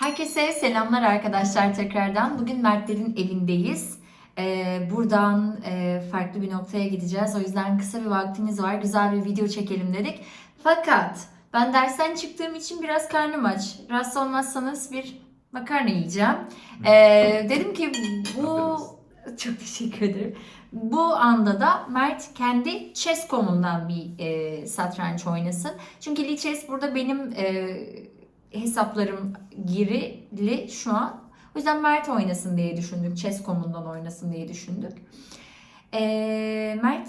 Herkese selamlar arkadaşlar tekrardan. Bugün Mertlerin evindeyiz. Ee, buradan e, farklı bir noktaya gideceğiz. O yüzden kısa bir vaktimiz var. Güzel bir video çekelim dedik. Fakat ben dersten çıktığım için biraz karnım aç. Rahatsız olmazsanız bir makarna yiyeceğim. Ee, dedim ki bu... Çok teşekkür ederim. Bu anda da Mert kendi chess.com'undan bir e, satranç oynasın. Çünkü Lichess burada benim e, hesaplarım girili şu an. O yüzden Mert oynasın diye düşündük. Chess.com'undan oynasın diye düşündük. Ee, Mert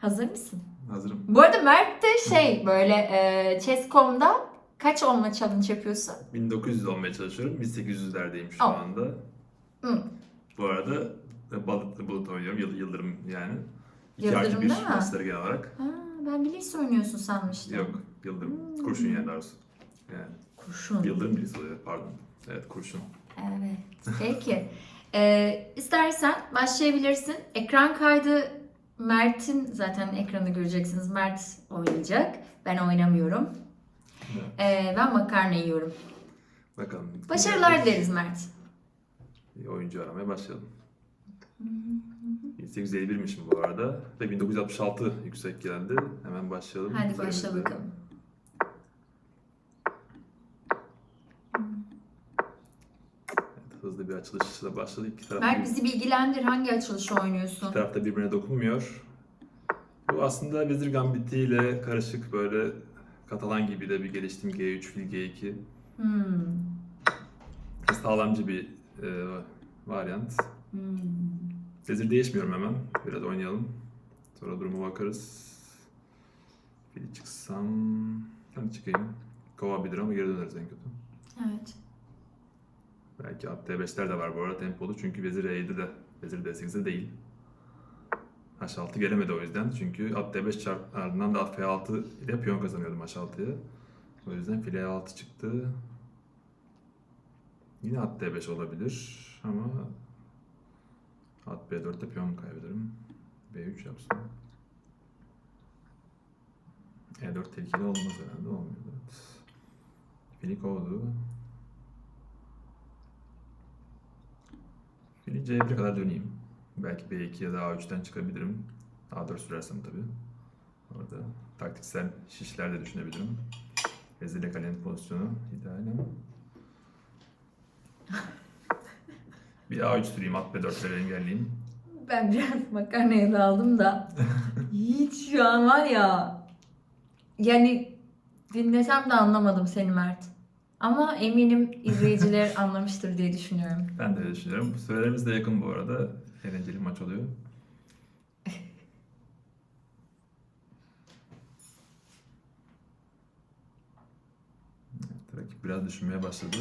hazır mısın? Hazırım. Bu arada Mert de şey böyle e, Chess.com'da kaç olma challenge yapıyorsun? 1900 olmaya çalışıyorum. 1800'lerdeyim şu Oh. anda. Hı. Bu arada e, balıklı bulut oynuyorum. Yıl, yıldırım yani. 2 Yıldırım artı 1 değil mi? maçları genel olarak. Ha, ben Bilis oynuyorsun sanmıştım. Yok. Yıldırım. Kurşun yani daha doğrusu. Kurşun. Yıldırım birisi oluyor pardon. Evet kurşun. Evet. Peki. Ee, istersen başlayabilirsin. Ekran kaydı Mert'in zaten ekranı göreceksiniz. Mert oynayacak. Ben oynamıyorum. Evet. Ee, ben makarna yiyorum. Bakalım. Başarılar dileriz Mert. Bir oyuncu aramaya başlayalım. 1851'mişim bu arada. Ve 1966 yüksek geldi. Hemen başlayalım. Hadi başla bakalım. Hızlı bir açılışla başladık. İki taraf Mert bizi bilgilendir. Hangi açılışı İki oynuyorsun? taraf da birbirine dokunmuyor. Bu aslında Vezir Gambiti ile karışık böyle Katalan gibi de bir geliştim G3 fil G2. Hmm. Sağlamcı bir e, varyant. Hmm. Vezir değişmiyorum hemen. Biraz oynayalım. Sonra duruma bakarız. Fili çıksam... Hadi çıkayım. Kovabilir ama geri döneriz en kötü. Evet. Belki at D5'ler de var bu arada tempolu çünkü Vezir E7 de Vezir D8'de değil. H6 gelemedi o yüzden çünkü at D5 çarp ardından da at F6 ile piyon kazanıyordum H6'ya. O yüzden file E6 çıktı. Yine at D5 olabilir ama at B4'te piyon kaybederim. B3 yapsam. E4 tehlikeli olmaz herhalde olmuyor. Evet. Fili kovdu. Fili C1'e kadar döneyim. Belki B2 ya da A3'ten çıkabilirim. A4 sürersem tabii. Orada taktiksel şişler de düşünebilirim. Vezirle kalenin pozisyonu ideal ama. Bir A3 süreyim, at B4'leri engelleyeyim. Ben biraz makarnaya daldım da hiç şu an var ya yani dinlesem de anlamadım seni Mert. Ama eminim izleyiciler anlamıştır diye düşünüyorum. Ben de öyle düşünüyorum. Sürelerimiz de yakın bu arada. Eğlenceli maç oluyor. Evet, rakip biraz düşünmeye başladı.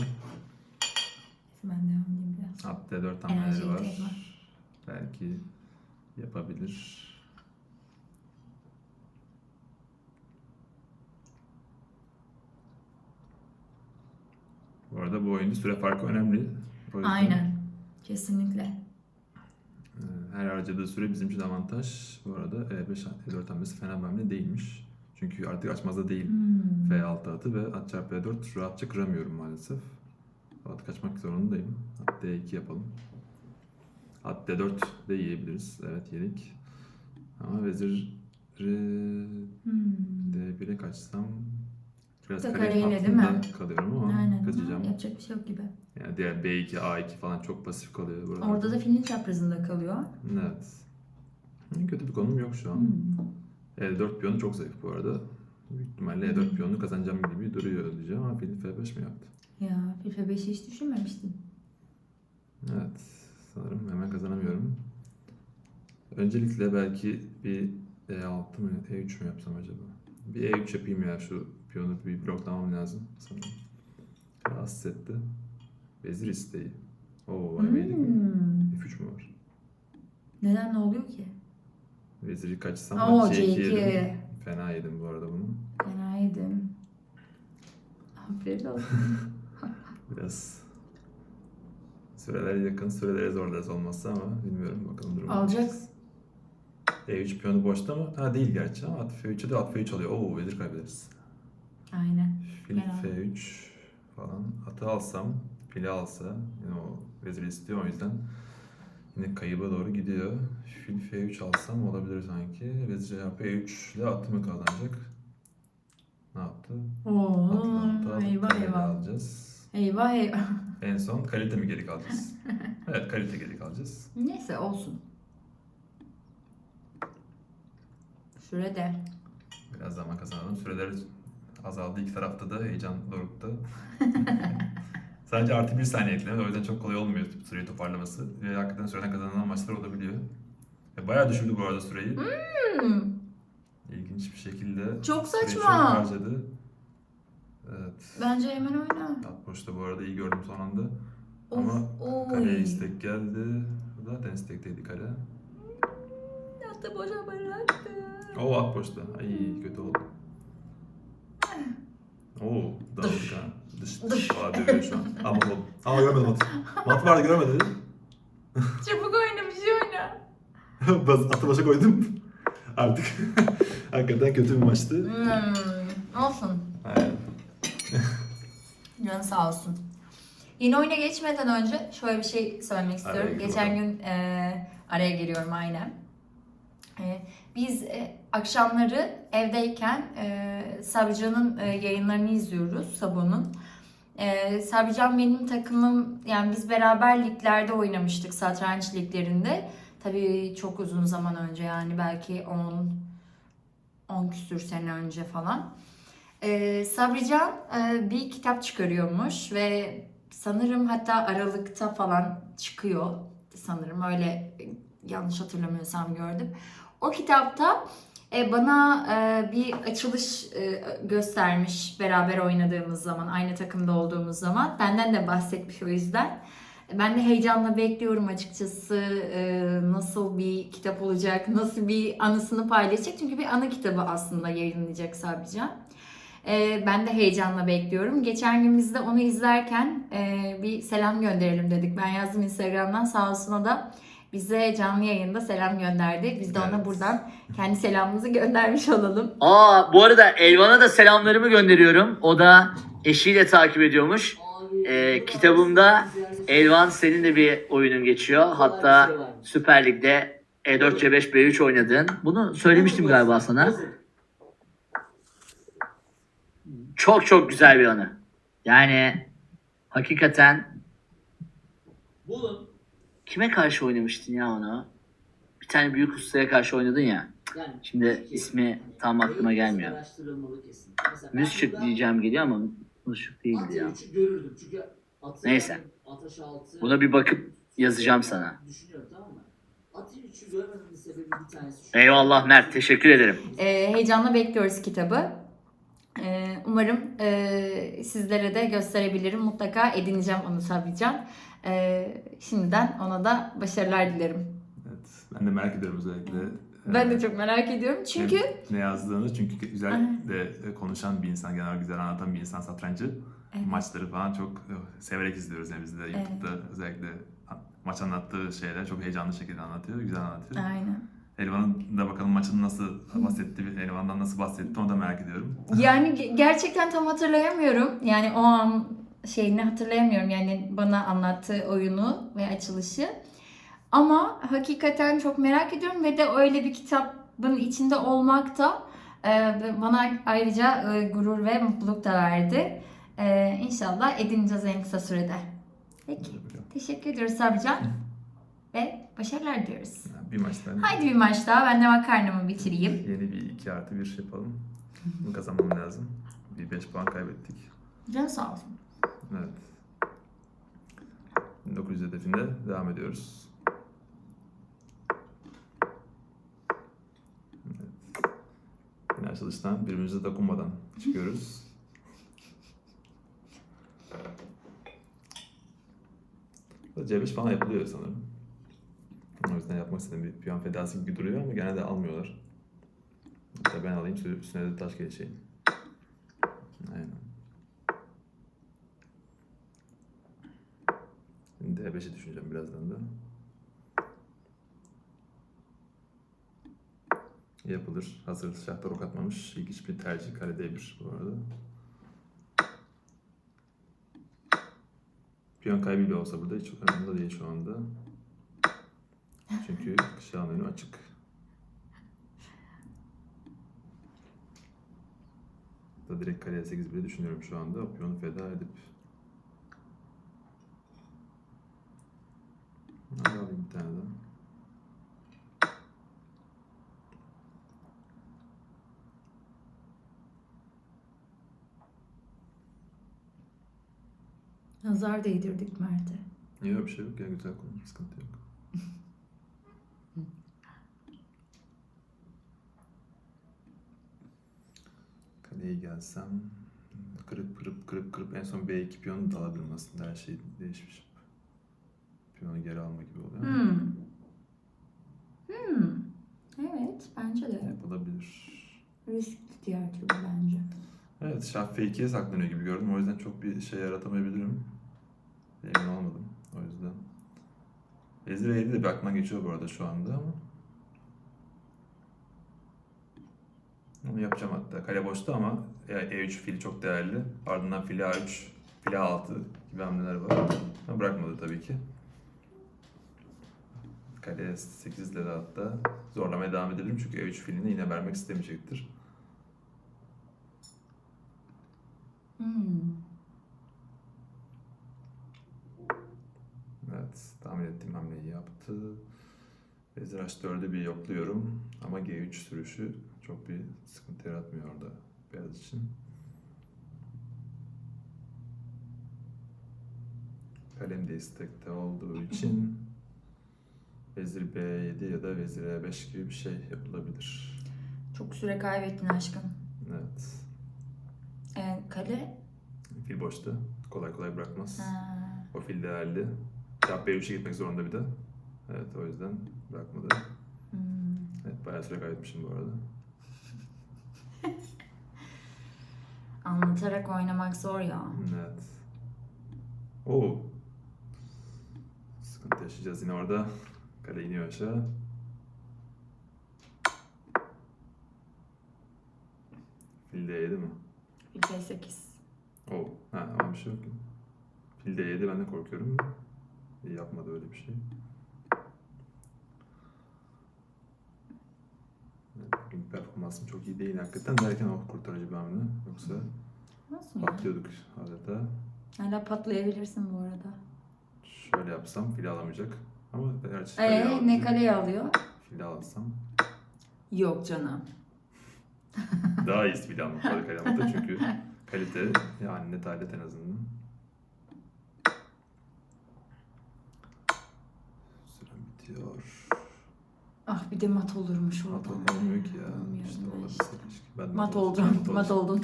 Ben devam edeyim biraz. D4 Enerji hamleleri var. ihtiyacı var. Belki yapabilir. Bu arada bu oyunda süre farkı önemli. O yüzden, Aynen. Kesinlikle. e, Her harcadığı süre bizim için avantaj. Bu arada E5 E4 hamlesi fena bir hamle değilmiş. Çünkü artık açmazda değil. Hmm. F6 atı ve at çarpı E4 rahatça kıramıyorum maalesef. At kaçmak zorundayım. At D2 yapalım. At D4 de yiyebiliriz. Evet yedik. Ama vezir Hmm. D1'e kaçsam biraz Da kare kareyle değil mi? kalıyorum ama Aynen. kaçacağım. Yapacak bir şey yok gibi. Yani diğer B2, A2 falan çok pasif kalıyor burada. Orada da filin çaprazında kalıyor. Evet. Kötü bir konum yok şu an. Hmm. E4 piyonu çok zayıf bu arada. Büyük ihtimalle E4 piyonunu kazanacağım gibi duruyor diyeceğim ama fil F5 mi yaptı? Ya FIFA 5'i hiç düşünmemiştim. Evet. Sanırım hemen kazanamıyorum. Öncelikle belki bir E6 mı E3 mü yapsam acaba? Bir E3 yapayım ya şu piyonu bir bloklamam lazım sanırım. Rahatsız etti. Vezir isteği. Oo vay yedik mi? Hmm. F3 mü var? Neden ne oluyor ki? Veziri kaçsam Oo ben C2 yedim. C2. Fena yedim bu arada bunu. Fena yedim. Aferin olsun. Biraz süreler yakın, süreleri zorlarız olmazsa ama bilmiyorum bakalım durum. Alacak. E3 piyonu boşta mı? Ha değil gerçi ama at F3'e de at F3 alıyor. Oo vezir kaybederiz. Aynen. Fil Fena. F3 falan. Atı alsam, fili alsa yine o vezir istiyor o yüzden yine kayıba doğru gidiyor. Fil F3 alsam olabilir sanki. Vezir P3 ile atımı kazanacak. Ne yaptı? Oo, Atını attı, eyvah atı eyvah. alacağız. Eyvah eyvah. En son kalite mi geri kalacağız? evet kalite geri kalacağız. Neyse olsun. Süre de. Biraz zaman kazanalım. Süreler azaldı. İki tarafta da heyecan dorukta. Sadece artı bir saniye eklemedi. O yüzden çok kolay olmuyor süreyi toparlaması. Ve hakikaten süreden kazanılan maçlar olabiliyor. Ve bayağı düşürdü bu arada süreyi. Hmm, İlginç bir şekilde. çok süreyi çok saçma. harcadı. Evet. Bence hemen oyna. At boşta bu arada iyi gördüm son anda. Of, Ama oy. kaleye istek geldi. Zaten istekteydi kale. Yattı boşa bıraktı. Oo at boşta. Ay kötü oldu. Oo dağıldık ha. Dış dış falan dövüyor şu an. Ama oldu. Ama görmedim at. Mat vardı görmedi. Çabuk oyna bir şey oyna. Bas, atı başa koydum. Artık hakikaten kötü bir maçtı. Hmm, olsun. Aynen. Canı sağ olsun. Yeni oyuna geçmeden önce şöyle bir şey söylemek istiyorum. Geçen gün e, araya giriyorum aynen. E, biz e, akşamları evdeyken e, Sabrican'ın e, yayınlarını izliyoruz Sabo'nun. E, Sabrican benim takımım yani biz beraber liglerde oynamıştık satranç liglerinde. Tabii çok uzun zaman önce yani belki 10 10 küsür sene önce falan. Ee, Sabrican e, bir kitap çıkarıyormuş ve sanırım hatta Aralık'ta falan çıkıyor sanırım öyle e, yanlış hatırlamıyorsam gördüm. O kitapta e, bana e, bir açılış e, göstermiş beraber oynadığımız zaman, aynı takımda olduğumuz zaman. Benden de bahsetmiş o yüzden. Ben de heyecanla bekliyorum açıkçası e, nasıl bir kitap olacak, nasıl bir anısını paylaşacak. Çünkü bir anı kitabı aslında yayınlayacak Sabrican. E, ben de heyecanla bekliyorum. Geçen gün biz de onu izlerken e, bir selam gönderelim dedik. Ben yazdım Instagram'dan sağ olsun o da bize canlı yayında selam gönderdi. Biz de ona buradan kendi selamımızı göndermiş olalım. Aa bu arada Elvan'a da selamlarımı gönderiyorum. O da eşiyle takip ediyormuş. Ee, kitabımda Elvan senin de bir oyunun geçiyor. Hatta Süper Lig'de E E4 C5 B3 oynadın. Bunu söylemiştim galiba sana. Çok çok güzel bir anı. Yani hakikaten Bulun. Kime karşı oynamıştın ya onu? Bir tane büyük ustaya karşı oynadın ya. Yani Şimdi ismi tam aklıma gelmiyor. Burada diyeceğim geliyor ama Müzşük değildi ya. Neyse. Ataş altı. Buna bir bakıp yazacağım sana. Düşünüyorum tamam mı? Atı üçü görmememin sebebi bir tanesi. şu. Eyvallah Mert teşekkür ederim. E, heyecanla bekliyoruz kitabı. E, umarım e, sizlere de gösterebilirim. Mutlaka edineceğim onu Sabrican. E, şimdiden ona da başarılar dilerim. Evet. Ben de merak ediyorum özellikle. Ben de çok merak ediyorum. Çünkü ne, ne yazdığını çünkü güzel de e, konuşan bir insan, genel güzel anlatan bir insan satrancı. Evet. Maçları falan çok e, severek izliyoruz yani biz de YouTube'da özellikle a- maç anlattığı şeyler çok heyecanlı şekilde anlatıyor, güzel anlatıyor. aynen. Elvan'ın da bakalım maçını nasıl bahsetti, Elvan'dan nasıl bahsetti onu da merak ediyorum. Yani ge- gerçekten tam hatırlayamıyorum. Yani o an şeyini hatırlayamıyorum. Yani bana anlattığı oyunu ve açılışı. Ama hakikaten çok merak ediyorum ve de öyle bir kitabın içinde olmak da e, bana ayrıca e, gurur ve mutluluk da verdi. E, İnşallah edineceğiz en kısa sürede. Peki. Teşekkür ediyoruz Sabrican. Ve başarılar diliyoruz. Yani bir maçtan Haydi bir maç daha. Ben de makarnamı bitireyim. yeni bir 2 artı bir şey yapalım. Bunu kazanmam lazım. Bir 5 puan kaybettik. Can sağ olsun. Evet. 1900 hedefinde devam ediyoruz. Evet. Yine açılıştan birbirimize dokunmadan çıkıyoruz. C5 falan yapılıyor sanırım. O yüzden yapmak istedim. Bir piyon fedası gibi duruyor ama genelde almıyorlar. Hatta ben alayım üstüne de taş geçeyim. Aynen. Şimdi D5'i düşüneceğim birazdan da. Yapılır. Hazır şahtar ok atmamış. İlginç bir tercih. Kare D1 bu arada. Piyon kaybı bile olsa burada hiç önemli değil şu anda. Çünkü şahın önü açık. Da direkt kaleye 8 bile düşünüyorum şu anda. Piyonu feda edip. Hadi alayım bir tane daha. Nazar değdirdik Mert'e. Yok bir şey yok ya güzel konu. Sıkıntı yok. Kaleye gelsem kırıp kırıp kırıp kırıp en son B2 piyonu da alabilirim aslında her şey değişmiş. Piyonu geri alma gibi oluyor. Hmm. Hmm. Evet bence de. Yapılabilir. Riskli diğer türlü bence. Evet şah F2'ye saklanıyor gibi gördüm. O yüzden çok bir şey yaratamayabilirim. Emin olmadım. O yüzden. Vezir E7 de bir aklımdan geçiyor bu arada şu anda ama. Onu yapacağım hatta. Kale boşta ama E3 fili çok değerli. Ardından fili A3, fili A6 gibi hamleler var. Ama bırakmadı tabii ki. Kale 8 ile de hatta zorlamaya devam edelim çünkü E3 filini yine vermek istemeyecektir. Hmm. Evet, tahmin ettiğim hamleyi yaptı. Vezir H4'ü bir yokluyorum ama G3 sürüşü çok bir sıkıntı yaratmıyor orada beyaz için. Kalem de istekte olduğu için Vezir B7 ya da Vezir E5 gibi bir şey yapılabilir. Çok süre kaybettin aşkım. Evet. Ee, kale. Fil boşta. Kolay kolay bırakmaz. Ha. O fil değerli. Şah B3'e gitmek zorunda bir de. Evet o yüzden bırakmadı. Hmm. Evet bayağı süre kaybetmişim bu arada. Anlatarak oynamak zor ya. Evet. Oo. Sıkıntı yaşayacağız yine orada. Kale iniyor aşağı. Fil D7 mi? Bir C8. Oo. Ha ama bir şey yok. Fil D7 ben de korkuyorum. İyi yapmadı öyle bir şey. Bugün performansım çok iyi değil hakikaten derken o kurtarıcı bir hamle. Yoksa Nasıl ya? patlıyorduk adeta. Hala patlayabilirsin bu arada. Şöyle yapsam fili alamayacak. Ama gerçi kaleye Ee, ne kaleye alıyor? Fili alsam Yok canım. daha iyi fili almak var kale almakta çünkü kalite yani net alet en azından. Sürem bitiyor. Ah bir de mat olurmuş. Mat olmuyor ki ya. İşte keşke. Ben Mat olacağım, oldun. Mat oldun.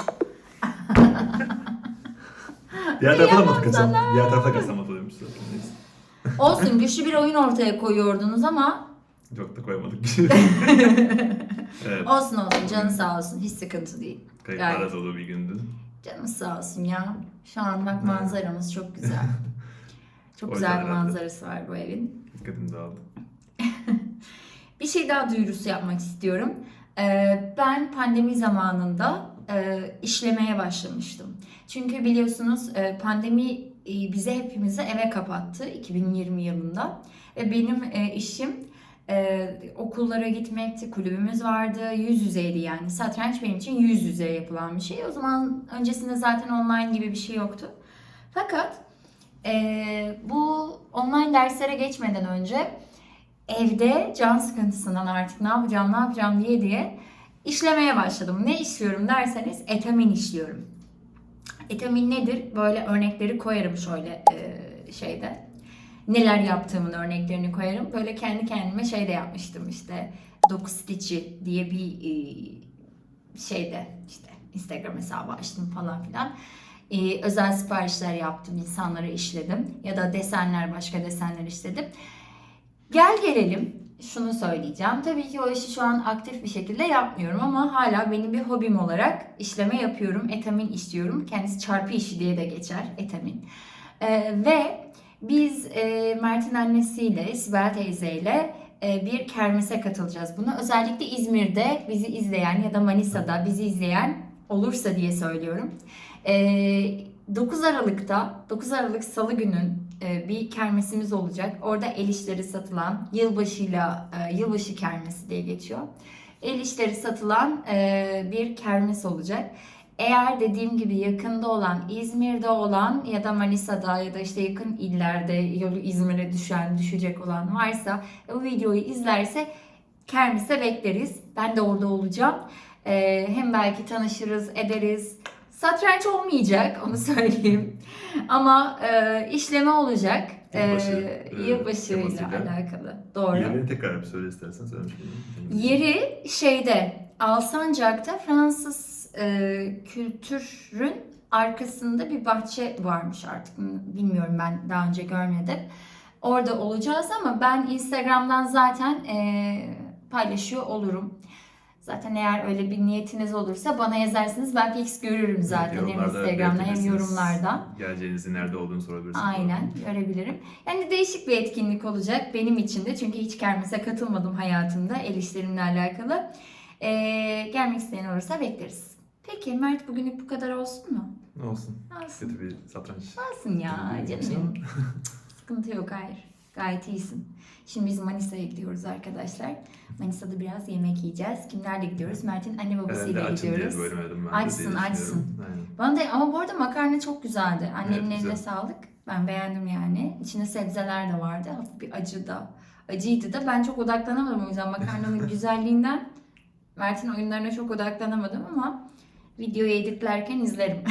Diğer tarafa da mat kaçsam. Diğer tarafa kaçsam mat oluyormuş zaten. Olsun güçlü bir oyun ortaya koyuyordunuz ama Çok da koyamadık. evet. olsun olsun canı sağ olsun hiç sıkıntı değil. Kayıtlara Gayet. dolu bir gündü. Canı sağ olsun ya. Şu an bak manzaramız çok güzel. Çok O güzel bir herhalde. manzarası var bu evin. Dikkatim dağıldı. Bir şey daha duyurusu yapmak istiyorum. Ee, ben pandemi zamanında e, işlemeye başlamıştım. Çünkü biliyorsunuz e, pandemi e, bizi hepimizi eve kapattı 2020 yılında. Ve benim e, işim e, okullara gitmekti, kulübümüz vardı, yüz yüzeydi yani. Satranç benim için yüz yüze yapılan bir şey. O zaman öncesinde zaten online gibi bir şey yoktu. Fakat bu online derslere geçmeden önce evde can sıkıntısından artık ne yapacağım ne yapacağım diye diye işlemeye başladım. Ne işliyorum derseniz etamin işliyorum. Etamin nedir? Böyle örnekleri koyarım şöyle e, şeyde. Neler yaptığımın örneklerini koyarım. Böyle kendi kendime şey de yapmıştım işte. Doku Stitch'i diye bir e, şeyde işte Instagram hesabı açtım falan filan. E, özel siparişler yaptım, insanlara işledim. Ya da desenler, başka desenler işledim. Gel gelelim şunu söyleyeceğim. Tabii ki o işi şu an aktif bir şekilde yapmıyorum ama hala benim bir hobim olarak işleme yapıyorum. Etamin işliyorum. Kendisi çarpı işi diye de geçer etamin. Ee, ve biz e, Mert'in annesiyle, Sibel teyzeyle e, bir kermese katılacağız. Bunu özellikle İzmir'de bizi izleyen ya da Manisa'da bizi izleyen olursa diye söylüyorum. Ee, 9 Aralık'ta 9 Aralık Salı günün e, bir kermesimiz olacak. Orada el işleri satılan yılbaşıyla e, yılbaşı kermesi diye geçiyor. El işleri satılan e, bir kermes olacak. Eğer dediğim gibi yakında olan, İzmir'de olan ya da Manisa'da ya da işte yakın illerde yolu İzmir'e düşen, düşecek olan varsa o videoyu izlerse kermese bekleriz. Ben de orada olacağım. Hem belki tanışırız, ederiz. Satranç olmayacak, onu söyleyeyim. Ama e, işleme olacak. Yılbaşı, Ee, e, yılbaşıyla temasıyla. alakalı. Doğru. Yerini tekrar bir söyle istersen? Yeri şeyde Alsancak'ta Fransız e, kültürün arkasında bir bahçe varmış artık bilmiyorum ben daha önce görmedim. Orada olacağız ama ben Instagram'dan zaten e, paylaşıyor olurum. Zaten eğer öyle bir niyetiniz olursa bana yazarsınız ben fix görürüm zaten hem Yorumlarda Instagram'da hem yorumlarda. Geleceğinizi nerede olduğunu sorabilirsiniz. Aynen görebilirim. Yani değişik bir etkinlik olacak benim için de. Çünkü hiç kermese katılmadım hayatımda el işlerimle alakalı. Ee, gelmek isteyen olursa bekleriz. Peki Mert bugünlük bu kadar olsun mu? Ne olsun. Olsun. Kötü bir satranç. Olsun ya canım. benim. Sıkıntı yok hayır. Gayet iyisin. Şimdi biz Manisa'ya gidiyoruz arkadaşlar. Manisa'da biraz yemek yiyeceğiz. Kimlerle gidiyoruz? Mert'in anne Herhalde babasıyla diye gidiyoruz. bölmedim ben de Açsın, diye düşünüyorum. açsın. Aynen. Bana da ama bu arada makarna çok güzeldi. Annenin Evet, eline güzel. sağlık. Ben beğendim yani. İçinde sebzeler de vardı. Hafif bir acı da. Acıydı da. Ben çok odaklanamadım o yüzden makarnanın güzelliğinden. Mert'in oyunlarına çok odaklanamadım ama videoyu editlerken izlerim.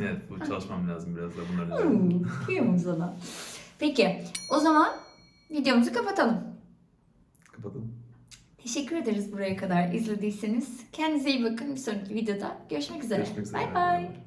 Evet bu çalışmam lazım biraz da bunların üzerine. Hmm, Kıyamam sana. Peki o zaman videomuzu kapatalım. Kapatalım. Teşekkür ederiz buraya kadar izlediyseniz. Kendinize iyi bakın. Bir sonraki videoda görüşmek üzere. Görüşmek üzere. Bay bay.